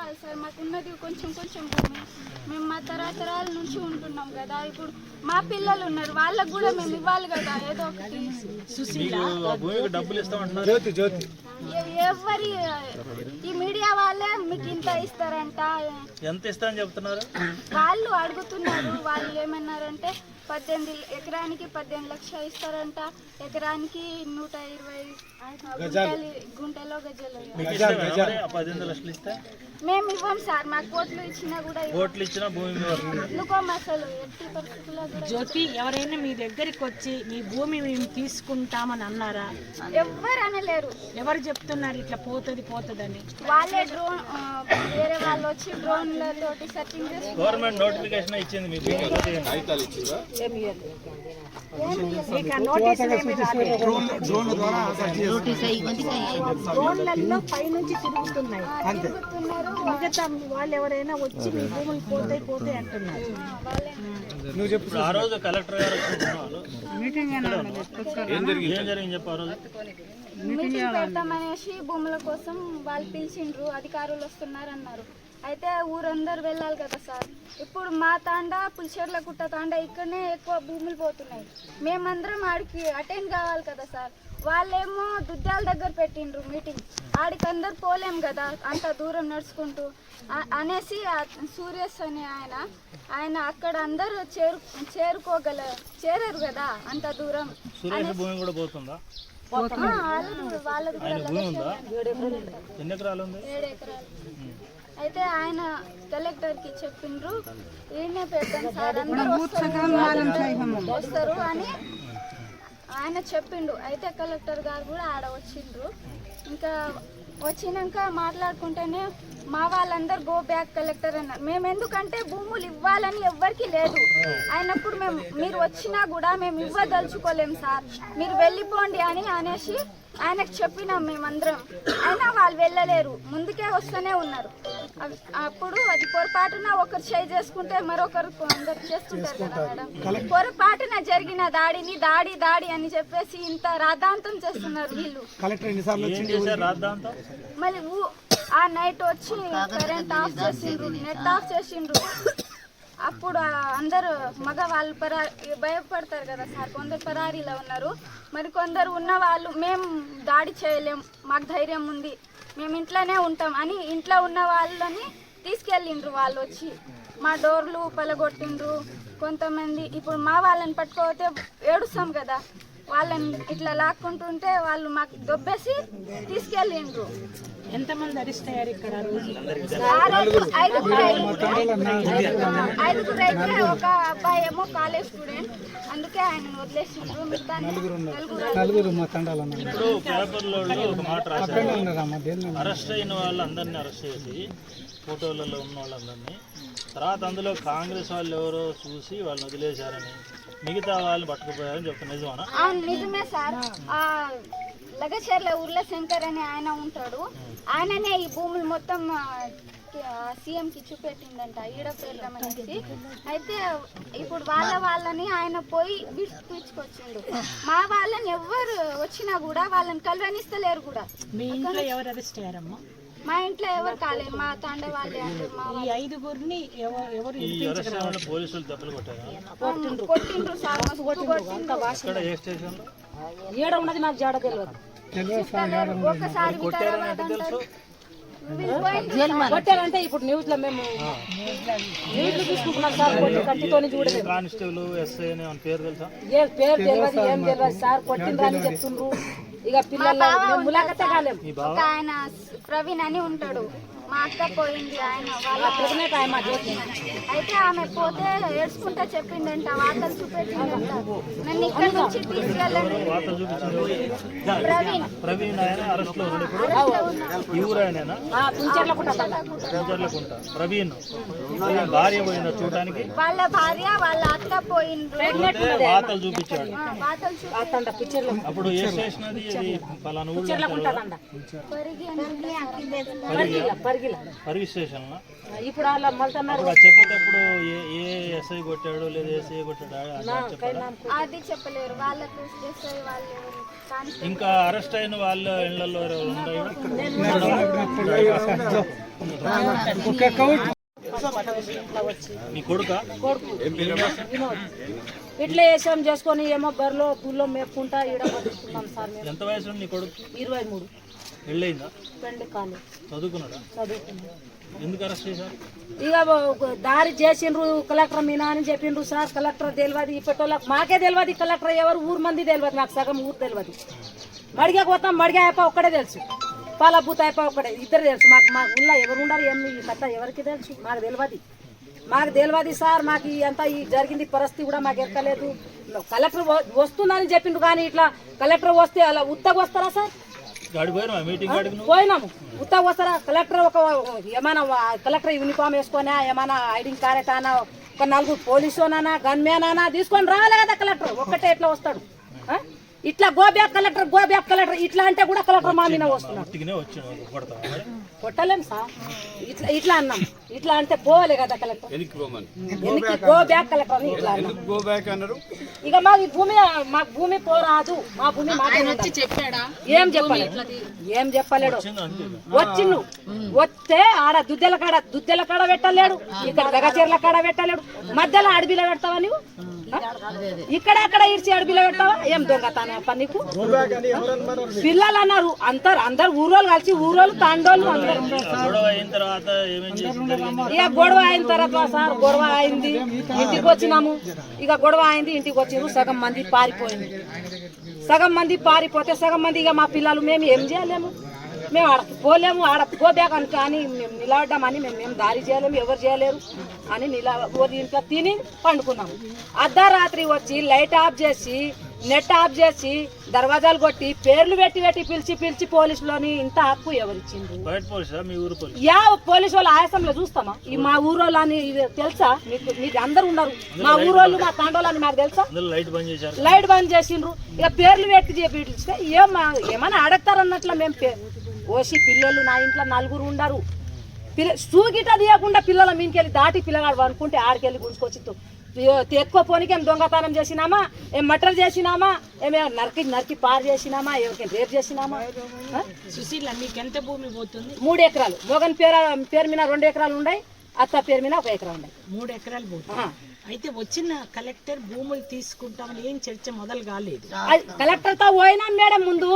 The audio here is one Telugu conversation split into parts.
కావాలి సార్. మాకు ఉన్నది కొంచెం కొంచెం భూమి. మేము మా తరతరాల నుంచి ఉంటున్నాం కదా. ఇప్పుడు మా పిల్లలు ఉన్నారు. వాళ్ళకు కూడా మేము ఇవ్వాలి కదా. ఏదో ఒకటి. ఎవరి ఈ మీడియా వాళ్ళే మీకు ఇంత ఇస్తారంట. ఎంత ఇస్తా అని చెప్తున్నారు? వాళ్ళు అడుగుతున్నారు. వాళ్ళు ఏమన్నారంటే పద్దెనిమిది ఎకరానికి పద్దెనిమిది లక్షలు ఇస్తారంట. ఎకరానికి నూట ఇరవై గుంటలు గజలు మేము ఇవ్వం సార్ మాకు కోట్లు ఇచ్చినా కూడా. కోట్లు ఇచ్చినా భూమి. ఎందుకోం అసలు ఎట్టి పరిస్థితుల్లో జ్యోతి ఎవరైనా మీ దగ్గరికి వచ్చి మీ భూమి మేము తీసుకుంటామని అన్నారా? ఎవ్వరు అనలేరు. ఎవరు చెప్తున్నారు ఇట్లా పోతుంది పోతుందని? వాళ్ళే డ్రోన్ వేరే వాళ్ళు వచ్చి డ్రోన్లతోటి సెర్చింగ్ చేసి గవర్నమెంట్ నోటిఫికేషన్ ఇచ్చింది మీ భూమి డ్రోన్లలో పైనుంచి తిరుగుతున్నాయి. మిగతా వాళ్ళు ఎవరైనా వచ్చి మీ భూములు పోతాయి పోతాయి అంటున్నారు. నువ్వు చెప్పు ఆ రోజు కలెక్టర్ గారు ఏం జరిగింది చెప్పు ఆ రోజు? మీటింగ్ పెడతామనేసి భూముల కోసం వాళ్ళు పిలిచిండ్రు అధికారులు వస్తున్నారు అన్నారు అయితే ఊరందరూ వెళ్ళాలి కదా సార్. ఇప్పుడు మా తాండా పులిచెర్ల కుట్ట తాండా ఇక్కడనే ఎక్కువ భూములు పోతున్నాయి. మేమందరం ఆడికి అటెండ్ కావాలి కదా సార్. వాళ్ళేమో దుద్దాల దగ్గర పెట్టిండ్రు మీటింగ్ ఆడికి అందరు పోలేం కదా అంత దూరం నడుచుకుంటూ. అనేసి సూర్యస్ అనే ఆయన ఆయన అక్కడ అందరూ చేరు చేరుకోగల చేరారు కదా అంత దూరం. వాళ్ళది కూడా- ఏడు ఎకరాలు. అయితే ఆయన కలెక్టర్కి చెప్పిండ్రు ఈయనే పెడతాం సార్ అందరూ వస్తారు. వస్తారు అని ఆయన చెప్పిండు. అయితే కలెక్టర్ గారు కూడా ఆడ వచ్చిండ్రు. ఇంకా వచ్చినాక మాట్లాడుకుంటేనే మా వాళ్ళందరూ గో బ్యాక్ కలెక్టర్ అన్నారు. మేము ఎందుకంటే భూములు ఇవ్వాలని ఎవ్వరికి లేదు. అయినప్పుడు మేము మీరు వచ్చినా కూడా మేము ఇవ్వదలుచుకోలేం సార్. మీరు వెళ్ళిపోండి అని అనేసి ఆయనకు చెప్పినాం మేమందరం. అయినా వాళ్ళు వెళ్ళలేరు. ముందుకే వస్తూనే ఉన్నారు. అప్పుడు అది పొరపాటున ఒకరు చేయి చేసుకుంటే మరొకరు కొందరు చేసుకుంటారు కదా మేడం. పొరపాటున జరిగిన దాడిని దాడి దాడి అని చెప్పేసి ఇంత రాద్ధాంతం చేస్తున్నారు వీళ్ళు. మళ్ళీ ఆ నైట్ వచ్చి కరెంట్ ఆఫ్ చేసిండ్రు నెట్ ఆఫ్ చేసిండ్రు. అప్పుడు అందరూ మగవాళ్ళు పరా భయపడతారు కదా సార్. కొందరు పరారీలో ఉన్నారు. మరి కొందరు ఉన్న వాళ్ళు మేము దాడి చేయలేం మాకు ధైర్యం ఉంది. మేము ఇంట్లోనే ఉంటాం అని ఇంట్లో ఉన్న వాళ్ళని తీసుకెళ్ళిండ్రు వాళ్ళు వచ్చి. మా డోర్లు పలగొట్టిండ్రు. కొంతమంది ఇప్పుడు మా వాళ్ళని పట్టుకోతే ఏడుస్తాం కదా. వాళ్ళని ఇట్లా లాక్కుంటుంటే వాళ్ళు మాకు దొబ్బేసి తీసుకెళ్ళిండ్రు. ఎంతమంది అరెస్ట్ అయ్యారు ఇక్కడ ఆ రోజు? ఆరుగురు- ఐదుగురు ఐదుగురు అయితే ఒక అబ్బాయి ఏమో కాలేజ్ స్టూడెంట్ అందుకే ఆయన వదిలేసిండ్రు. నలుగురు నలుగురు మా తండాలన్న ఇప్పుడు పేపర్లో ఒక మాట రాశారు. అరెస్ట్ అయిన వాళ్ళందరినీ అరెస్ట్ చేసి ఫోటోలలో ఉన్న వాళ్ళందరినీ. తర్వాత అందులో కాంగ్రెస్ వాళ్ళు ఎవరో చూసి వాళ్ళని వదిలేశారని మిగతా వాళ్ళు పట్టుకుపోయారని చెప్తున్నారు నిజమానా? అవును నిజమే సార్. ఆ లగచర్ల ఉర్ల శంకర్ అనే ఆయన ఉంటాడు. ఆయననే ఈ భూములు మొత్తం సీఎం కి చూపెట్టిందంట ఈడ పెడదామనేసి అయితే ఇప్పుడు వాళ్ళ వాళ్ళని ఆయన పోయి విడిపించుకొచ్చిండు మా వాళ్ళని ఎవ్వరు వచ్చినా కూడా వాళ్ళని కలవనిస్తలేరు కూడా. మీ ఇంట్లో ఎవరు అరెస్ట్ అయ్యారమ్మా? మా ఇంట్లో ఎవరు కాలేదు మా తండ వాళ్ళే అంటే మా ఈ ఐదుగురిని ఎవరు పోలీసులు దెబ్బలు కొట్టారా? కొట్టిండ్రు. సార్ కొట్టిండ్రు. ఏడ ఉన్నది నాకు జాడ తెలియదు. ఒకసారి. కొట్టారంటే ఇప్పుడు న్యూస్లో మేము న్యూస్లో చూసుకుంటున్నాం సార్ కొట్టి కంటితోని చూడలేదు. కానిస్టేబుల్ ఎస్ఐ పేరు తెలుసా? ఏ పేరు తెలియదు ఏం తెలియదు సార్ కొట్టిండ్రు అని చెప్తుండ్రు. ఇక పిల్లలు ములాఖతే ఆయన ప్రవీణ్ అని ఉంటాడు. మా అక్క పోయింది ఆయన వాళ్ళ అయితే ఆమె పోతే ఏడ్చుకుంటా చెప్పిండంట వార్తలు చూపెట్టిందంట నన్ను ఇక్కడ నుంచి తీసుకెళ్ళండి. ప్రవీణ్. ప్రవీణ్ ఆయన. ఈ ప్రవీణ్. భార్య పోయిందా చూడడానికి వాళ్ళ భార్య వాళ్ళ అత్త వార్తలు చూపించాడు. పిక్చర్లు అప్పుడు ఏ పలానా ఊళ్ళో సర్వీస్ ఇప్పుడు అలా చెప్పేటప్పుడు ఏ ఏ ఎస్ఐ కొట్టాడు లేదా ఎస్ఐ కొట్టాడు? అది చెప్పాడా అది చెప్పలేరు. వాళ్ళకు ఎస్ఐ వాళ్ళు ఎవరు కానీ ఇంకా అరెస్ట్ అయిన వాళ్ళ ఇళ్ళలో మీ కొడుక? ఇట్లా వేసాం చేసుకొని ఏమో బరిలో పుల్లో మేపుకుంటా ఈడ ఎంత వయసు నీ కొడుకు? ఇరవై మూడు. చదువుకున్నాడా? ఎందుకు అరెస్ట్ చేశారు? ఇక దారి చేసిండ్రు కలెక్టర్ మీనా అని చెప్పిండ్రు సార్. కలెక్టర్ తెలియదు ఇప్పటిలోకి మాకే తెలియదు కలెక్టర్ ఎవరు? ఊరు మంది తెలియదు నాకు సగం ఊరు తెలియదు మడిగా పోతాం మడిగా అయిపో ఒక్కడే తెలుసు. పాలబూత అయిపో ఒక్కడే ఇద్దరు తెలుసు. మాకు మా ఊళ్ళో ఎవరు ఉండరు ఏమి ఈ కథ ఎవరికి తెలుసు? మాకు తెలియదు మాకు తెలియదు సార్ మాకు అంతా ఈ జరిగింది పరిస్థితి కూడా మాకు ఎక్కలేదు. కలెక్టర్ వస్తుందని చెప్పిండ్రు కానీ ఇట్లా కలెక్టర్ వస్తే అలా ఉత్తగా వస్తారా సార్? పోయినాము. ఉత్తగా వస్తారా? కలెక్టర్ ఒక ఏమైనా కలెక్టర్ యూనిఫామ్ వేసుకొని ఏమైనా ఐడింగ్ కార్యటానా ఒక నలుగురు పోలీసునా గన్మ్యాన్ అనా తీసుకొని రావాలి కదా కలెక్టర్. ఒక్కటే ఎట్లా వస్తాడు? ఇట్లా go back collector go back collector ఇట్లా అంటే కూడా కలెక్టర్ మా మీద వస్తున్నాడు. కొట్టలేం సార్. ఇట్లా ఇట్లా అన్నాం. ఇట్లా అంటే పోవాలి కదా కలెక్టర్? గో బ్యాక్ కలెక్టర్ అని ఇట్లా అన్నాం. గో బ్యాక్ అన్నారు. ఇక మాకు ఈ భూమి మాకు భూమి పోరాదు. మా భూమి. ఏం చెప్పలేదు ఏం చెప్పలేడు. వచ్చిండు వస్తే ఆడ దుద్దెల కాడ దుద్దెల కాడ పెట్టలేడు. ఇక్కడ దగచీరల కాడ పెట్టలేడు. మధ్యలో అడవిలో పెడతావా నువ్వు? ఇక్కడ అక్కడ ఇడిచి అడవిలో పెట్టావా ఏం దొంగతానే అప్ప నీకు? పిల్లలు అన్నారు అందరు అందరు ఊరోళ్ళు కలిసి ఊరోళ్ళు తాండోళ్ళు గొడవ అయిన తర్వాత ఇక గొడవ అయిన తర్వాత సార్ గొడవ అయింది. ఇంటికి వచ్చినాము. ఇక గొడవ అయింది ఇంటికి వచ్చినాము సగం మంది పారిపోయింది. సగం మంది పారిపోతే సగం మంది ఇక మా పిల్లలు మేము ఏం చేయలేము. మేము ఆడ పోలేము. ఆడ పోబేకని కానీ మేము నిలబడ్డామని మేము మేము దారి చేయలేము. ఎవరు చేయలేరు. అని నిల తిని పండుకున్నాము అర్ధరాత్రి వచ్చి లైట్ ఆఫ్ చేసి నెట్ ఆఫ్ చేసి దర్వాజాలు కొట్టి పేర్లు పెట్టి పెట్టి పిలిచి పిలిచి పోలీసులని ఇంత హక్కు ఊరు పోలీస్? యా పోలీసు వాళ్ళ ఆయాసంలో చూస్తామా? ఈ మా ఊరోళ్ళు అని తెలుసా? మీకు అందరు ఉన్నారు. మా ఊరోళ్ళు మా తాండోళ్ళు అని మాకు తెలుసా? లైట్ బంద్ చేసిండ్రు. ఇక పేర్లు పెట్టి మా- ఏమన్నా అడగతారన్నట్లు మేము ఓసి పిల్లలు నా ఇంట్లో నలుగురు ఉండరు. పిల్ల సూగిట తీయకుండా పిల్లల మీదకెళ్ళి దాటి పిల్లగాడు అనుకుంటే ఆడికెళ్ళి గుంజుకొచ్చి ఎక్కువ పోనీకి ఏం దొంగతనం చేసినామా? ఏం మటర్ చేసినామా? ఏమే నరికి నరికి పారు చేసినామా? ఎవరికైనా రేపు చేసినామా? సుశీల మీకు ఎంత భూమి పోతుంది? మూడు ఎకరాలు. మోగన్ పేరు పేరు మీద రెండు ఎకరాలు ఉన్నాయి అత్త పేరు మీద ఒక ఎకరా ఉన్నాయి మూడు ఎకరాలు పోతుంది. అయితే వచ్చిన కలెక్టర్ భూములు తీసుకుంటామని ఏం చర్చ మొదలు కాలేదు. కలెక్టర్తో పోయినాం మేడం ముందు.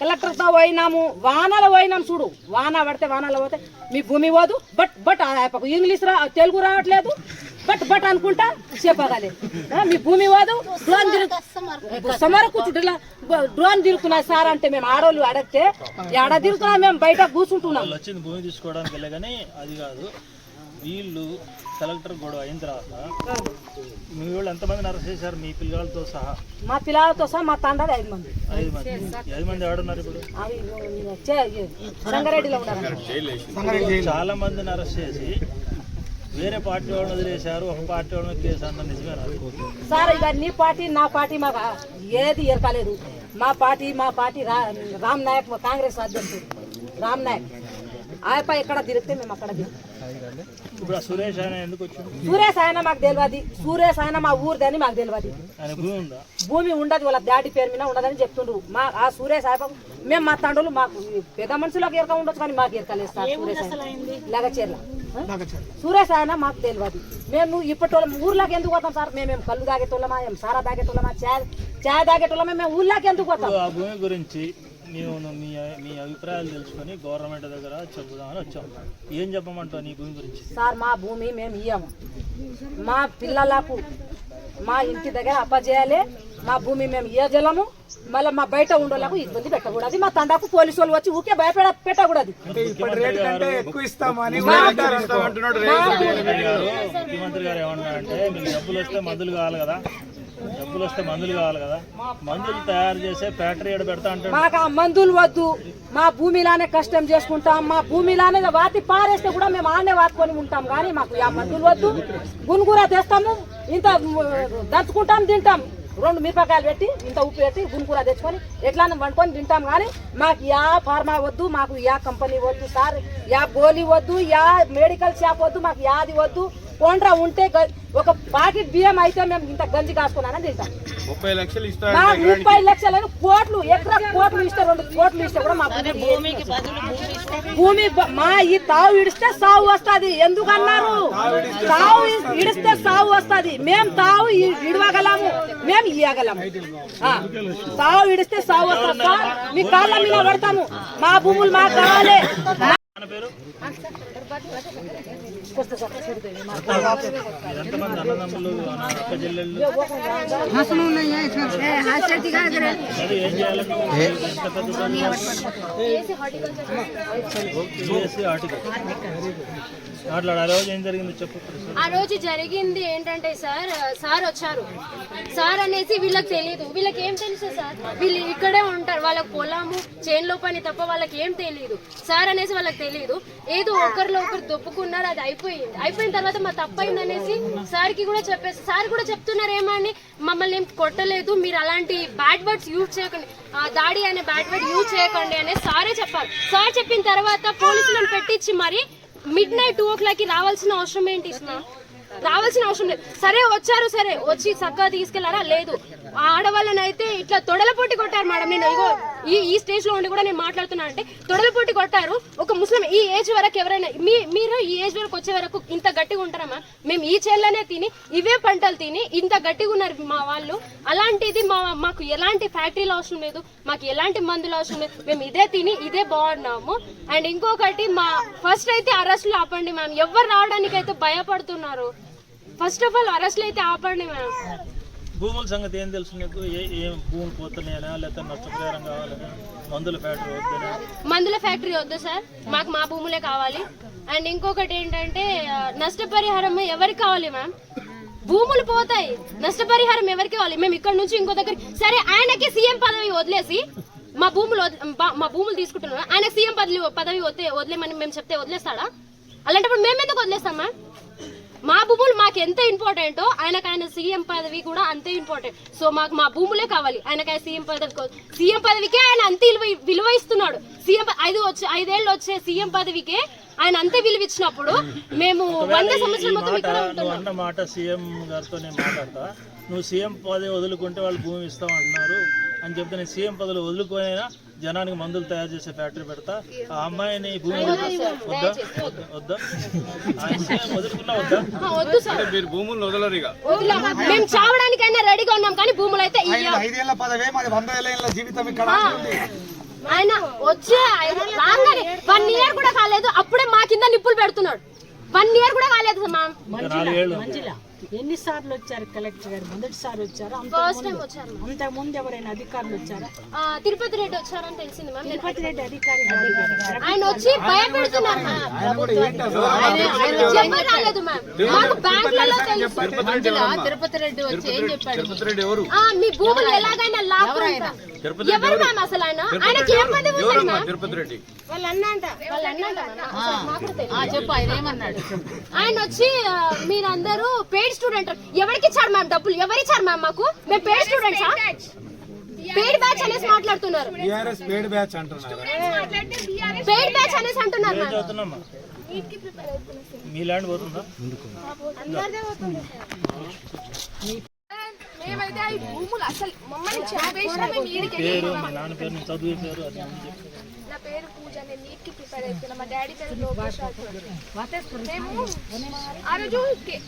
కలెక్టర్తో పోయినాము వానలో పోయినాం చూడు. వాన పడితే వానలో పోతే మీ భూమి పోదు బట్ బట్ ఇంగ్లీష్ రా తెలుగు రావట్లేదు. బట్ బట్ అనుకుంటా చెప్పగలే. మీ భూమి పోదు డ్రోన్ తిరుగు సమర కూర్చుంటున్నా డ్రోన్ తిరుగుతున్నా సార్ అంటే మేము ఆడోళ్ళు అడిగితే ఎడ తిరుగుతున్నా మేము బయట కూర్చుంటున్నాం. వచ్చింది భూమి తీసుకోవడానికి కానీ అది కాదు వీళ్ళు కలెక్టర్ గొడవ అయిన తర్వాత మీ వాళ్ళు ఎంతమందిని అరెస్ట్ చేశారు? మీ పిల్లలతో సహా? మా పిల్లలతో సహా మా తండ్రి ఐదు మంది. ఐదు మంది. ఐదు మంది ఆడున్నారు ఇప్పుడు? సంగారెడ్డిలో ఉన్నారు చాలా మందిని అరెస్ట్ చేసి వేరే పార్టీ వాళ్ళని వదిలేశారు. ఒక పార్టీ వాళ్ళని కేసు అన్న నిజమేనా సార్ ఇక నీ పార్టీ నా పార్టీ మాకు ఏది ఎరకలేదు మా పార్టీ మా పార్టీ రా రామ్ నాయక్ కాంగ్రెస్ అధ్యక్షుడు రామ్ నాయక్. ఆయప్ప ఎక్కడ తిరిగితే మేము అక్కడ తిరుగుతాం ఇప్పుడు సురేష్ ఆయన ఎందుకు మాకు తెలియదు. సూర్యేష్ ఆయన మా ఊరిదని మాకు తెలియదు. భూమి ఉండదు వాళ్ళ డాడీ పేరు మీద ఉండదని చెప్తుండ్రు. మా ఆ సూర్యేష్ ఆయప్ప మేము మా తండ్రులు మాకు పెద్ద మనుషులకు ఎరక ఉండొచ్చు కానీ మాకు ఎరకలేదు సార్ ఆయన లగచేర్ల. సూర్యేష్ ఆయన మాకు తెలియదు. మేము ఇప్పటి వాళ్ళం ఊర్లోకి ఎందుకు పోతాం సార్? మేమేం కళ్ళు తాగేటోళ్ళమా ఏం సారా తాగేటోళ్ళమా చాయ్ చాయ్ తాగేటోళ్ళమా మేము ఊర్లోకి ఎందుకు పోతాం? భూమి గురించి మేము మీ మీ అభిప్రాయాలు తెలుసుకొని గవర్నమెంట్ దగ్గర చెబుదామని వచ్చాం. ఏం చెప్పమంటావు నీ భూమి గురించి? సార్ మా భూమి మేము ఇయ్యము. మా పిల్లలకు మా ఇంటి దగ్గర అప్పజేయాలి. మా భూమి మేము ఇయ్యజలము మళ్ళీ మా బయట ఉండోళ్ళకు ఇబ్బంది పెట్టకూడదు. మా తండాకు పోలీసు వాళ్ళు వచ్చి ఊకే భయపడ పెట్టకూడదు. ఇప్పటి రేట్ కంటే ఎక్కువ ఇస్తామని ముఖ్యమంత్రి గారు ముఖ్యమంత్రి గారు ఏమన్నారంటే మీకు డబ్బులు వస్తే మందులు కావాలి కదా. డబ్బులు వస్తే మందులు కావాలి కదా. మందులు తయారు చేసే ఫ్యాక్టరీ పెడతా అంటే మాకు ఆ మందులు వద్దు. మా భూమిలానే కష్టం చేసుకుంటాం. మా భూమిలానే వాతి పారేస్తే కూడా మేము ఆడనే వాతుకొని ఉంటాం. కానీ మాకు ఆ మందులు వద్దు. గునుగుర తెస్తాము. ఇంత దంచుకుంటాం తింటాం. రెండు మిరపకాయలు పెట్టి ఇంత ఉప్పు పెట్టి గుంకూర తెచ్చుకొని ఎట్లా వండుకొని తింటాం. కానీ మాకు యా ఫార్మా వద్దు మాకు యా కంపెనీ వద్దు సార్. యా గోలీ వద్దు యా మెడికల్ షాప్ వద్దు మాకు యాది వద్దు. కొండ్రా ఉంటే గ- ఒక పాకెట్ బియ్యం అయితే మేము ఇంత గంజి కాసుకున్నానని తింటాం ముప్పై లక్షలు మా ఇస్తాడు ముప్పై లక్షలను కోట్లు ఎకరా కోట్లు ఇస్తే రెండు కోట్లు ఇస్తే కూడా మా భూమికి బదులు భూమి ఇస్తే. భూమి బ- మా ఈ తావు ఇడిస్తే సాగు వస్తది. ఎందుకన్నారు? తావు ఇ- ఇడిస్తే సాగు వస్తది. మేం తావు ఇడవగలము. మేము ఇయ్యగలము. ఆ, తావు ఇడిస్తే సాగు వస్తుంది. సార్ మీ కాళ్ళ మీద పడతాము. మా భూములు మాకు కావాలి ఆ రోజు జరిగింది ఆ రోజు జరిగింది ఏంటంటే సార్ సార్ వచ్చారు. సార్ అనేసి వీళ్ళకి తెలియదు వీళ్ళకి ఏం తెలుసు సార్? వీళ్ళు ఇక్కడే ఉంటారు. వాళ్ళకి పొలము చేనులో పని తప్ప వాళ్ళకి ఏం తెలియదు సార్ అనేసి వాళ్ళకి తెలియదు ఏదో ఒకరిలో ఒకరు దొప్పుకున్నారు అది అయిపోయింది. అయిపోయిన తర్వాత మా తప్పైంది అనేసి సార్కి కూడా చెప్పేసి సార్ కూడా చెప్తున్నారు ఏమని మమ్మల్ని ఏం కొట్టలేదు మీరు అలాంటి బ్యాడ్ వర్డ్స్ యూజ్ చేయకండి. ఆ, దాడి అనే బ్యాడ్ వర్డ్ యూజ్ చేయకండి అనేసి సారే చెప్పాలి సార్ చెప్పిన తర్వాత పోలీసులను పెట్టించి మరి మిడ్ నైట్ టూ ఓ క్లాక్కి రావాల్సిన అవసరం ఏంటి? రావాల్సిన అవసరం లేదు. సరే వచ్చారు సరే. వచ్చి చక్కగా తీసుకెళ్ళారా? లేదు. ఆడవాళ్ళనైతే అయితే ఇట్లా తొడల పొట్టి కొట్టారు మేడం. నేను ఇగో ఈ ఈ స్టేజ్లో ఉండి కూడా నేను మాట్లాడుతున్నా అంటే తొడలు పొట్టి కొట్టారు. ఒక ముస్లిం ఈ ఏజ్ వరకు ఎవరైనా మీ మీరు ఈ ఏజ్ వరకు వచ్చే వరకు ఇంత గట్టిగా ఉంటారమ్మా? మేము ఈ చేళ్ళనే తిని ఇవే పంటలు తిని ఇంత గట్టిగా ఉన్నారు మా వాళ్ళు. అలాంటిది మా మాకు ఎలాంటి ఫ్యాక్టరీలు అవసరం లేదు. మాకు ఎలాంటి మందులు అవసరం లేదు. మేము ఇదే తిని ఇదే బాగున్నాము. అండ్ ఇంకొకటి మా ఫస్ట్ అయితే అరెస్టులు ఆపండి మ్యామ్. ఎవరు రావడానికి అయితే భయపడుతున్నారు? ఫస్ట్ ఆఫ్ ఆల్ అరెస్టులు అయితే ఆపండి మ్యామ్. భూముల సంగతి ఏం తెలుసు నీకు? ఏ ఏం భూములు పోతున్నాయనా? లేకపోతే నష్టపరిహారం కావాలనా మందుల ఫ్యాక్టరీ వద్దనా? మందుల ఫ్యాక్టరీ వద్దు సార్. మాకు మా భూములే కావాలి. అండ్ ఇంకొకటి ఏంటంటే నష్టపరిహారం ఎవరికి కావాలి మ్యామ్? భూములు పోతాయి. నష్టపరిహారం ఎవరికి కావాలి? మేము ఇక్కడ నుంచి ఇంకో దగ్గర సరే ఆయనకి సీఎం పదవి వదిలేసి మా భూములు మా భూములు తీసుకుంటున్నాం ఆయన సీఎం పదవి పదవి వదిలే వదిలేమని మేము చెప్తే వదిలేస్తాడా? అలాంటప్పుడు మేము ఎందుకు వదిలేస్తాం మ్యామ్? మా భూములు మాకు ఎంత ఇంపార్టెంటో ఆయనకు ఆయన సీఎం పదవి కూడా అంతే ఇంపార్టెంట్. సో మాకు మా భూములే కావాలి. ఆయనకు ఆయన సీఎం పదవి సీఎం పదవికే ఆయన అంతే విలువ విలువ ఇస్తున్నాడు. సీఎం ఐదు వచ్చే ఐదేళ్ళు వచ్చే సీఎం పదవికే ఆయన అంతే విలువ ఇచ్చినప్పుడు మేము వంద సంవత్సరాల మొత్తం ఇక్కడ అన్న మాట సీఎం గారితో నేను మాట్లాడతా. నువ్వు సీఎం పదవి వదులుకుంటే వాళ్ళు భూమి ఇస్తాం అంటున్నారు అని చెప్తే నేను సీఎం పదవులు వదులుకోనైనా జనానికి మందులు తయారు చేసే ఫ్యాక్టరీ పెడతా. ఆ అమ్మాయిని భూమి వద్దా. వద్దా? వదులుకున్నా వద్దా? మీరు భూములు వదలరు ఇక. మేము చావడానికైనా రెడీగా ఉన్నాం కానీ భూములు అయితే ఇయ్యం. ఐదేళ్ళ పదవే మాది వంద ఏళ్ళ జీవితం ఇక్కడ ఆయన వచ్చే రాగానే వన్ ఇయర్ కూడా కాలేదు అప్పుడే మా కింద నిప్పులు పెడుతున్నాడు. వన్ ఇయర్ కూడా కాలేదు మంజుల. ఎన్నిసార్లు వచ్చారు కలెక్టర్ గారు? మొదటిసారి వచ్చారు? ఫస్ట్ టైం వచ్చారు మ్యామ్. అంతకు ముందు ఎవరైనా అధికారులు వచ్చారా? ఆ, తిరుపతి రెడ్డి వచ్చారని తెలిసింది మ్యామ్ తిరుపతి రెడ్డి అధికారి. ఆయన వచ్చి భయపెడుతున్నారు తిరుపతి రెడ్డి వచ్చి ఏం చెప్పాడు? తిరుపతి రెడ్డి ఎవరు? ఆ, మీ భూములు ఎలాగైనా లాక్కుంటా. ఎవరు మ్యామ్ అసలు ఆయన? ఆయనకి ఏం పదవి ఉంది ఎవరమ్మా మ్యామ్ తిరుపతి రెడ్డి? వాళ్ళ అన్నంట వాళ్ళ అన్నంట మ్యామ్. అసలు మాకు కూడా తెలియదు. ఆ, చెప్పు ఆయన ఏమన్నాడు? ఆయన వచ్చి మీరందరూ పెయిడ్ స్టూడెంట్. ఎవరికి ఇచ్చారు మ్యామ్ డబ్బులు? ఎవరు ఇచ్చారు మ్యామ్ మాకు? మేము పెయిడ్ స్టూడెంట్స్? పెయిడ్ బ్యాచ్ అనేసి మాట్లాడుతున్నారు. పేడ్ బ్యాచ్ అంటున్నారు. పెయిడ్ బ్యాచ్ అనేసి అంటున్నారు మ్యామ్. మీ ల్యాండ్ పోతుందా? మేమైతే ఈ భూములు అసలు. మమ్మల్ని చంపేసినా మేము ఈడికి పేరు మీ నాన్న పేరు నీ చదువు పేరు అది పేరు పూజ నేను నీట్కి ప్రిపేర్ అవుతున్నా మా డాడీ పేరు లోకేష్. మేము ఆ రోజు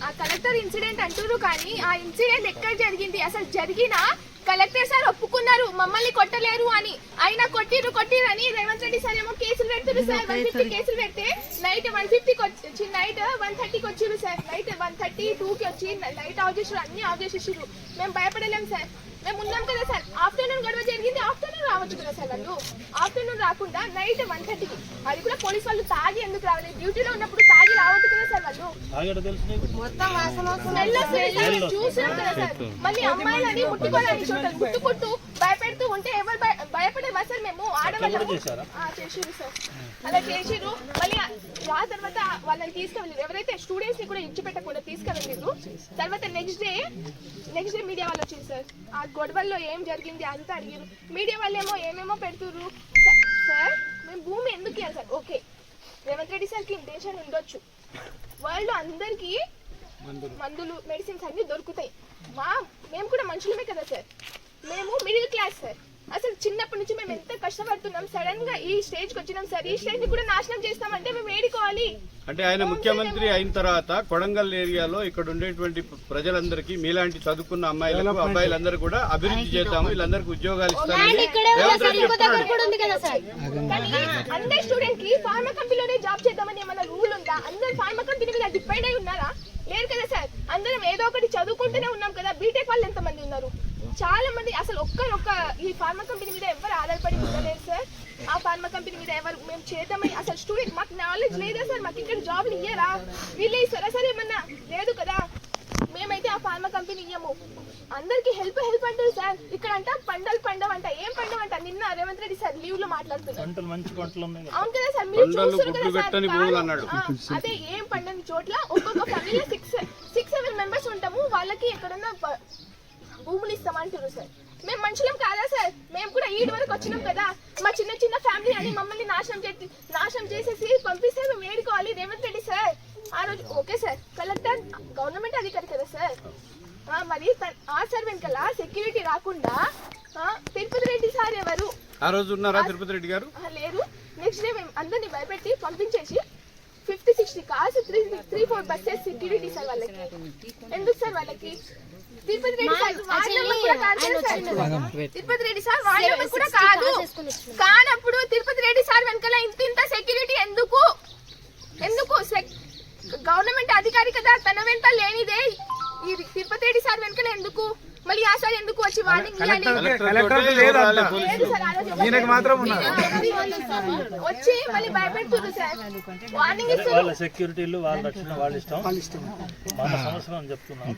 ఆ కలెక్టర్ ఇన్సిడెంట్ అంటున్నారు కానీ ఆ ఇన్సిడెంట్ ఎక్కడ జరిగింది? అసలు జరిగినా కలెక్టర్ సార్ ఒప్పుకున్నారు మమ్మల్ని కొట్టలేరు అని. అయినా కొట్టిరు కొట్టిరు అని రేవంత్ రెడ్డి సార్ ఏమో కేసులు పెడుతున్నారు సార్. వన్ ఫిఫ్టీ కేసులు పెడితే నైట్ వన్ ఫిఫ్టీకి వచ్చి నైట్ వన్ థర్టీకి వచ్చిరు సార్. నైట్ వన్ థర్టీ టూకి వచ్చి నైట్ ఆఫ్ చేసారు అన్ని ఆఫ్ చేసేసారు మేము భయపడలేం సార్. మేము ఉన్నాం కదా సార్. ఆఫ్టర్నూన్ గొడవ జరిగింది ఆఫ్టర్నూన్ రావచ్చు కదా సార్ వాళ్ళు. రాకుండా నైట్ వన్ థర్టీకి అది కూడా పోలీస్ వాళ్ళు తాగి ఎందుకు రావాలి డ్యూటీలో ఉన్నప్పుడు తాగి రావద్దు కదా సార్ వాళ్ళు చూసినాం కదా సార్. మళ్ళీ అమ్మాయిలని ముట్టుకోవాలని చోట ముట్టుకుంటూ భయపెడుతూ ఉంటే ఎవరు భయ- భయపడేవా సార్ మేము ఆడవాళ్ళము చేశారా? ఆ, చేసిర్రు సార్ అలా చేసిర్రు మళ్ళీ ఆ- తర్వాత వాళ్ళని తీసుకెళ్ళారు ఎవరైతే స్టూడెంట్స్ని కూడా ఇచ్చిపెట్టకుండా తీసుకెళ్ళారు తర్వాత next day next day media వాళ్ళు వచ్చింది సార్. ఆ గొడవల్లో ఏం జరిగింది అంతా అడిగారు. మీడియా వాళ్ళేమో ఏమేమో పెడుతుర్రు. స- సార్ మేము భూమి ఎందుకు ఇవ్వాలి సార్? ఓకే. రేవంత్ రెడ్డి సార్కి ఇంటెన్షన్ ఉండొచ్చు. వరల్డ్ అందరికీ మందులు. మెడిసిన్స్ అన్ని దొరుకుతాయి. మా మేము కూడా మనుషులమే కదా సార్. మేము మిడిల్ క్లాస్ సార్. అసలు చిన్నప్పటి నుంచి మేము ఎంత కష్టపడుతున్నాం. సడన్గా ఈ స్టేజ్కి వచ్చినాం సార్. ఈ స్టేజ్ని కూడా నాశనం చేస్తామంటే మేము ఏడుకోవాలి అంటే ఆయన ముఖ్యమంత్రి అయిన తర్వాత కొడంగల్ ఏరియాలో ఇక్కడ ఉండేటువంటి ప్రజలందరికీ మీలాంటి చదువుకున్న అమ్మాయిలకు అబ్బాయిలందరూ కూడా అభివృద్ధి చేద్దాము. వీళ్ళందరికీ ఉద్యోగాలు ఇస్తామని అందరి స్టూడెంట్కి ఫార్మా కంపెనీలోనే జాబ్ చేద్దామని ఏమైనా రూల్ ఉందా? అందరు ఫార్మా కంపెనీ మీద డిపెండ్ అయి ఉన్నారా? లేరు కదా సార్. అందరం ఏదో ఒకటి చదువుకుంటూనే ఉన్నాం కదా. బీటెక్ వాళ్ళు ఎంత మంది ఉన్నారు? చాలా మంది అసలు ఒక్కరొక్క ఈ ఫార్మా కంపెనీ మీద ఎవరు ఆధారపడి ఉండలేరు సార్. ఆ ఫార్మా కంపెనీ మీద ఎవరు మేము చేద్దామని అసలు స్టూడెంట్ మాకు నాలెడ్జ్ లేదా సార్ మాకు ఇక్కడ జాబ్లు ఇయ్యరా? వీళ్ళే ఇస్తారా సార్ ఏమన్నా లేదు కదా. మేమైతే ఆ ఫార్మా కంపెనీ ఇయ్యము. అందరికి హెల్ప్ హెల్ప్ అంటారు సార్. ఇక్కడ అంట పంటలు పండవంట ఏం పండవంట నిన్న రేవంత్ రెడ్డి సార్ లీవ్లో మాట్లాడుతున్నారు. పంటలు మంచి పంటలు ఉన్నాయి కదా. అవును కదా సార్ మీరు చూస్తారు కదా సార్ అదే ఏం పండని చోట్ల ఒక్కొక్క ఫ్యామిలీలో సిక్స్ సిక్స్ సెవెన్ మెంబర్స్ ఉంటాము. వాళ్ళకి ఎక్కడన్నా భూములు ఇస్తామంటారు సార్. మేము మనుషులం కాదా సార్? మేము కూడా ఈడు వరకు వచ్చినాం కదా. మా చిన్న చిన్న ఫ్యామిలీ అని మమ్మల్ని నాశనం చేసి నాశనం చేసేసి పంపిస్తే మేము ఏడుకోవాలి. రేవంత్ రెడ్డి సార్. ఆ రోజు ఓకే సార్. కలెక్టర్ గవర్నమెంట్ అధికారి కదా సార్. మరి ఆ సార్ వెనకాల సెక్యూరిటీ రాకుండా తిరుపతి రెడ్డి సార్ ఎవరు? ఆ రోజు ఉన్నారా తిరుపతి రెడ్డి గారు? లేరు. నెక్స్ట్ డే మేము అందరిని భయపెట్టి పంపించేసి fifty sixty cars three three four buses security sir వాళ్ళకి. ఎందుకు సార్ వాళ్ళకి? Tirupati Reddy sir ward number కూడా కాదు కదా sir. Tirupati Reddy sir ward number కూడా కాదు. కానప్పుడు తిరుపతి రెడ్డి సార్ వెనకాల ఇంత ఇంత సెక్యూరిటీ ఎందుకు? ఎందుకు? గవర్నమెంట్ అధికారి కదా తన వెంట లేనిదే ఈ తిరుపతి రెడ్డి సార్ వెనకాల ఎందుకు? మళ్ళీ ఆ సార్ ఎందుకు వచ్చి వార్నింగ్ ఈయనకు మాత్రం వచ్చి మళ్ళీ భయపెడుతుంది సార్. వార్నింగ్ ఇస్తారు. వాళ్ళ సెక్యూరిటీలు వాళ్ళ రక్షణ వాళ్ళ ఇష్టం. మన సంవత్సరం అని చెప్తున్నాం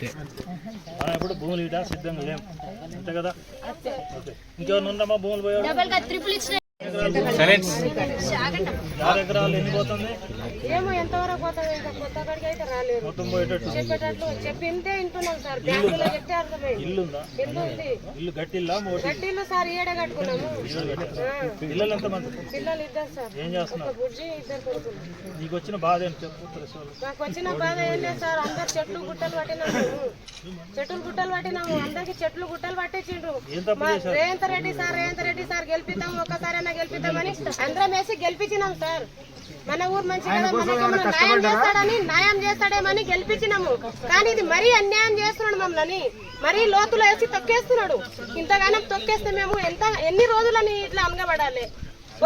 మనం ఎప్పుడు భూములు ఇవ్వడా సిద్ధంగా లేం. అంతే కదా? ఓకే. ఇంకెవరిని ఉందమ్మా భూములు పోయాడు ఎకరాలు ఎన్ని పోతుంది? ఏమో ఎంతవరకు పోతుంది? కొత్త అయితే రాలేదు. మొత్తం పోయేటట్టు. చెప్పేటట్లు చెప్పిందే వింటున్నాం సార్. బ్యాంకులో చెప్తే అర్థమైంది. ఇల్లు ఉందా. ఇల్లు ఉంది ఇల్లు గట్టిల్లా సార్ ఈడే కట్టుకున్నాము. పిల్లలు ఇద్దరు సార్. ఏం చేస్తున్నారు? బుజ్జి ఇద్దరు కొడుకులు. నీకు వచ్చిన బాధ ఏంటి? చెప్పు మాకు వచ్చిన బాధ ఏం లేదు సార్. అందరు చెట్లు గుట్టలు పట్టినాము. చెట్లు గుట్టలు పట్టినాము. అందరికి చెట్లు గుట్టలు పట్టించిండ్రు. రేవంత్ రెడ్డి సార్ రేవంత్ రెడ్డి సార్ గెలిపిద్దాం. ఒక్కసారైనా గెలిపిద్దామని అందరం వేసి గెలిపించినాం సార్. మన ఊరు మంచి కదా మనకేమన్నా న్యాయం చేస్తాడని న్యాయం చేస్తాడేమని గెలిపించినాము. కానీ ఇది మరీ అన్యాయం చేస్తున్నాడు మమ్మల్ని. మరీ లోతులో వేసి తొక్కేస్తున్నాడు. ఇంతగానం తొక్కేస్తే మేము ఎంత ఎన్ని రోజులని ఇట్లా అనగబడాలి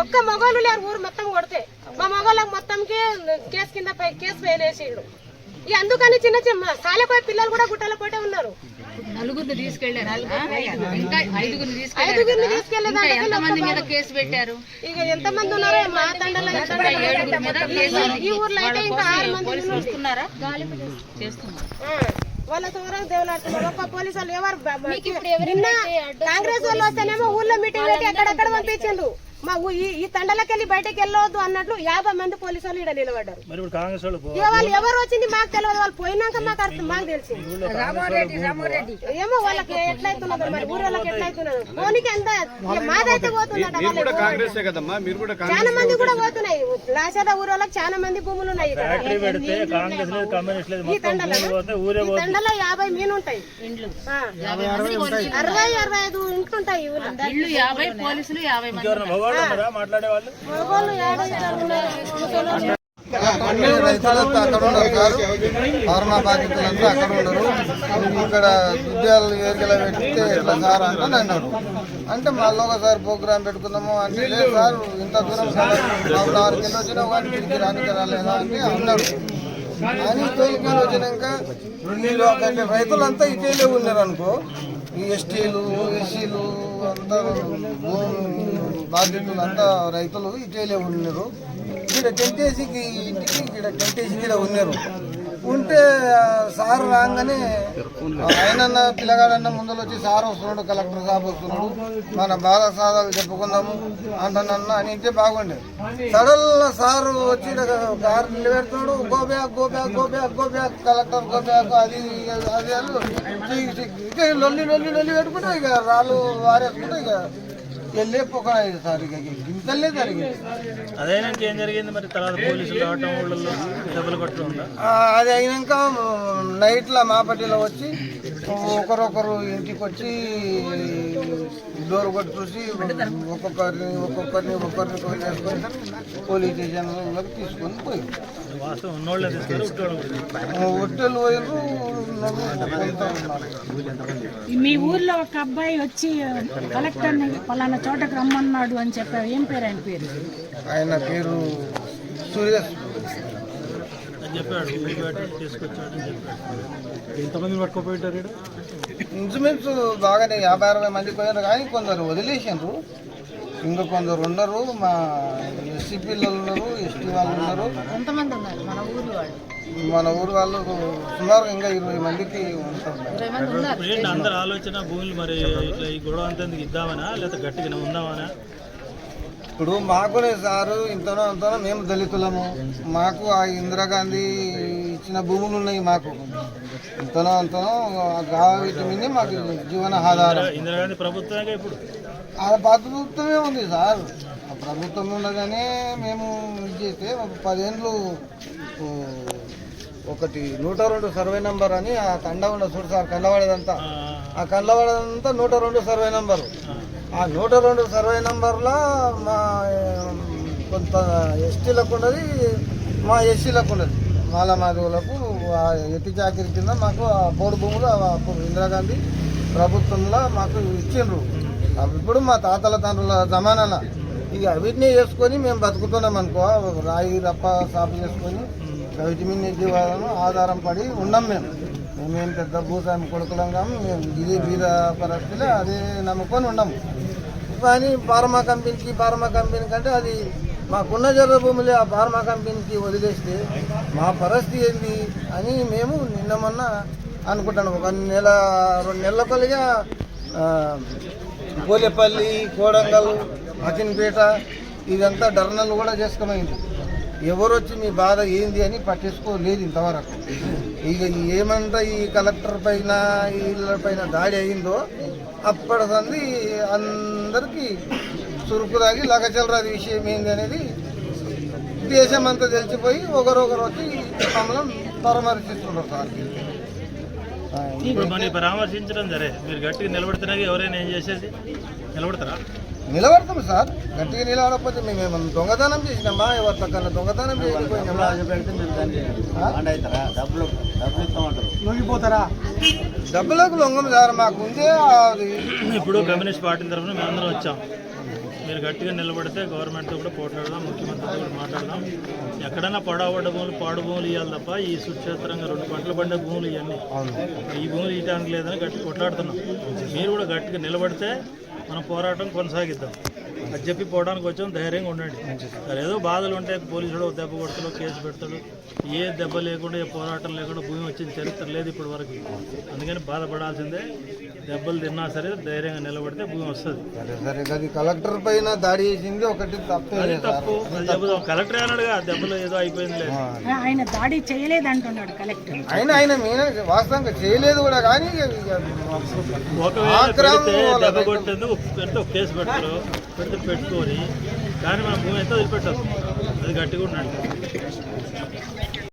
ఒక్క మగోళ్ళు లేరు ఊరు మొత్తం కొడితే. మా మగోళ్ళకి మొత్తంకి కేసు కింద పై కేసు వేలేసిండు. ఇక అందుకని చిన్న చిన్న సాలెపోయే పిల్లలు కూడా గుట్టల పోటే ఉన్నారు. నలుగురిని తీసుకెళ్ళారు ఇంకా ఐదుగురిని ఎంతమంది మీద కేసు పెట్టారు? ఇక ఎంత మంది ఉన్నారో మా ఏడుగురి మీద కేసు ఈ- ఊర్లో అయితే ఇంకా ఆరు మంది పోలీసులు. చూస్తున్నారా. వాళ్ళ ద్వారా దేవులాడుతున్నారు. ఒక్క పోలీసు వాళ్ళు ఎవరు కాంగ్రెస్ వాళ్ళు వస్తేనేమో ఊర్లో మీటింగ్ పెట్టి ఎక్కడెక్కడ పంపించిండ్రు? మా ఈ ఈ తండలకి వెళ్ళి బయటకు వెళ్ళవద్దు అన్నట్లు యాభై మంది పోలీసు వాళ్ళు ఇక్కడ నిలబడ్డారు. మరి ఇప్పుడు కాంగ్రెస్ వాళ్ళు ఎవరు వచ్చింది మాకు తెలియదు. వాళ్ళు పోయినాక మాకు అర్థం మాకు తెలిసింది. ఏమో వాళ్ళకి ఎట్లయితున్నదో మరి ఊరు వాళ్ళకి ఎట్లయితున్నదో. పోనీకి ఎంత మాదైతే పోతుందట మీరు కూడా వాళ్ళకి. కాంగ్రెసే కదమ్మా? మీరు కూడా చాలా మంది కూడా పోతున్నాయి. లాసాద ఊరు వాళ్ళకి చాలా మంది భూములు ఉన్నాయి ఇక్కడ. ఫ్యాక్టరీ పెడితే కాంగ్రెస్ లేదు కమ్యూనిస్ట్ లేదు ఈ తండలో యాభై మీను ఉంటాయి. అరవై అరవై ఐదు యాభై పోలీసులు యాభై మంది. రైతులంతా అక్కడ ఉన్నారు సార్ కరోనా బాధితులంతా అక్కడ ఉన్నారు ఇక్కడ విద్యాలు ఏరికలో పెడితే ఇట్లా సార్ అంటే అన్నారు అంటే మళ్ళీ ఒకసారి ప్రోగ్రామ్ పెట్టుకుందాము అంటే లేదు సార్ ఇంత దూరం సార్. ఆరు కిలో వచ్చినా కానీ తిరిగి రానికి రాలేదా? అని అన్నాడు. అని తొలికలు వచ్చినాక వీళ్ళు రైతులంతా ఇటేలే ఉన్నారు అనుకో ఈ ఎస్టీలు ఎస్సీలు అంతా భూమి బాధితులు అంతా రైతులు ఇటేలే ఉన్నారు. ఇక్కడ టెంటేసి ఇంటికి ఇక్కడ టెంటేసి కూడా ఉన్నారు. ఉంటే సార్ రాగానే ఆయనన్న పిల్లగాడన్న ముందర వచ్చి సార్ వస్తున్నాడు కలెక్టర్ సాబ్ వస్తున్నాడు. మన బాధ సాధాలు చెప్పుకుందాము అంటానన్న అని అంటే బాగుండే సడల్ సార్ వచ్చి car నిలబెడుతున్నాడు go back go back go back go back collector go back అది అది అని ఇక లొల్లి లొల్లి లొల్లి పెట్టుకుంటే ఇక రాళ్ళు వారేసుకుంటే ఇక వెళ్ళే పొగ సార్ ఇక గింతలే జరిగింది అదైనా ఏం జరిగింది మరి? తర్వాత పోలీసులు రావటం దెబ్బలు కొట్టడం అది అయినాక నైట్లో మాపటిలో వచ్చి ఒకరొకరు ఇంటికి వచ్చి డోర్ కొట్టి చూసి ఒక్కొక్కరిని ఒక్కొక్కరిని ఒక్కొక్కరిని ఫోన్ చేసుకొని పోలీస్ స్టేషన్లోకి తీసుకొని పోయి ఒట్టెలు పోయినారు. మీ ఊర్లో ఒక అబ్బాయి వచ్చి కలెక్టర్ పలానా చోటకు రమ్మన్నాడు అని చెప్పారు ఏం పేరు ఆయన పేరు? ఆయన పేరు సురేష్ చెప్పాడు చెప్పాడు. ఎంతమంది ఇంచుమించు బాగానే యాభై అరవై మంది పోయారు కానీ కొందరు వదిలేసిండ్రు ఇంకా కొందరు ఉండరు మా ఎస్సీ పిల్లలు ఉన్నారు ఎస్టీ వాళ్ళు ఉన్నారు. ఎంతమంది ఉన్నారు? మన ఊరి వాళ్ళు? మన ఊరు వాళ్ళు సుమారు ఇంకా ఇరవై మందికి ఉంటారు. ఉన్నారు. అందరి ఆలోచన భూములు మరి ఇట్లా ఈ గొడవ అంతా ఇద్దామనా లేకపోతే గట్టిగా ఉందామనా? ఇప్పుడు మాకునే సారు ఇంతనో అంతనో మేము దళితులము. మాకు ఆ ఇందిరాగాంధీ ఇచ్చిన భూములు ఉన్నాయి మాకు. ఇంతనో అంతనో ఆ వీటి మీదే మాకు జీవన ఆధారం ఇందిరాగాంధీ ప్రభుత్వమే ఇప్పుడు. ఆ ప్రభుత్వమే ఉంది సార్. ఆ ప్రభుత్వం ఉండగానే మేము ఇది చేస్తే ఓ, ఒకటి నూట రెండు సర్వే నంబర్ అని ఆ కండ ఉండదు చూడు సార్ కండవాడేదంతా. ఆ. కండవాడేదంతా నూట రెండు సర్వే నంబరు. ఆ నూట రెండు సర్వే నంబర్లో మా కొంత ఎస్టీలకు ఉన్నది మా ఎస్సీలకు ఉన్నది. మాల మాధవులకు ఎట్టి చాకరీ కింద మాకు ఆ బోర్డు భూములు అప్పుడు ఇందిరాగాంధీ ప్రభుత్వంలో మాకు ఇచ్చిండ్రు. అవి ఇప్పుడు మా తాతల తండ్రుల జమానాన ఇక వీటిని చేసుకొని మేము బతుకుతున్నాం అనుకో రాయి రప్ప సాపు చేసుకొని విటమిన్ జీవాలను ఆధారం పడి ఉన్నాం మేము. మేమేం పెద్ద భూస్వామి కొడుకులం కాము మేము ఇది బీద పరిస్థితులే అదే నమ్ముకొని ఉన్నాము. కానీ ఫార్మా కంపెనీకి ఫార్మా కంపెనీ కంటే అది మాకున్న జర భూములే ఆ ఫార్మా కంపెనీకి వదిలేస్తే మా పరిస్థితి ఏంది అని మేము నిన్న మొన్న అనుకుంటాను ఒక నెల రెండు నెలల కొలిగా గోలెపల్లి కోడంగల్ అకిన్పేట ఇదంతా ధర్నాలు కూడా చేసుకోమైంది ఎవరు వచ్చి మీ బాధ ఏంది అని పట్టించుకోలేదు ఇంతవరకు. ఇక ఏమంతా ఈ కలెక్టర్ పైన వీళ్ళ పైన దాడి అయిందో అప్పటి సంది అందరికీ చురుకు తాగి లగచలరాది విషయం ఏంది అనేది దేశం అంతా తెలిసిపోయి ఒకరొకరు వచ్చి మమ్మల్ని పరామర్శిస్తున్నారు సార్. ఇప్పుడు మనం పరామర్శించడం సరే. మీరు గట్టిగా నిలబడితేనే ఎవరైనా ఏం చేసేది? నిలబడతారా? నిలబడతాం సార్. గట్టిగా నిలబడకపోతే మేము ఏమన్నా దొంగతనం చేసినామా? ఎవరి తక్కువ దొంగతనం చేయకపోయినామా? లొంగిపోతారా? డబ్బులకు లొంగం సార్ మాకు ఉందే అది. ఇప్పుడు కమ్యూనిస్ట్ పార్టీ తరఫున మేము అందరం వచ్చాం. మీరు గట్టిగా నిలబడితే గవర్నమెంట్తో కూడా పోట్లాడదాం ముఖ్యమంత్రితో కూడా మాట్లాడదాం. ఎక్కడైనా పడవడ్డ భూములు పాడు భూములు ఇవ్వాలి తప్ప ఈ సుక్షేత్రంగా రెండు పంటలు పండే భూములు ఇవన్నీ ఈ భూములు ఇవ్వడానికి లేదని గట్టి కొట్లాడుతున్నాం. మీరు కూడా గట్టిగా నిలబడితే మనం పోరాటం కొనసాగిద్దాం. అది చెప్పి పోవడానికి వచ్చాం ధైర్యంగా ఉండండి. మరి ఏదో బాధలు ఉంటే పోలీసుడు దెబ్బ కొడతాడు కేసు పెడతాడు ఏ దెబ్బ లేకుండా ఏ పోరాటం లేకుండా భూమి వచ్చిన చరిత్ర లేదు ఇప్పటి వరకు అందుకని బాధపడాల్సిందే దెబ్బలు తిన్నా సరే ధైర్యంగా నిలబడితే భూమి వస్తుంది. సరే సరే కలెక్టర్ పైన దాడి చేసింది ఒకటి తప్పే సార్. తప్పు. కలెక్టర్ అన్నాడుగా దెబ్బలు ఏదో అయిపోయింది లేదు. ఆయన దాడి చేయలేదంటున్నాడు కలెక్టర్. అయినా ఆయన మీన వాస్తవంగా చేయలేదు కూడా కానీ ఒకవేళ దెబ్బ కొట్టేందుకు కేసు పెడతారు. పెడితే పెట్టుకొని కానీ మన భూమి అయితే వదిలిపెట్టదు అది గట్టిగా ఉన్నాడు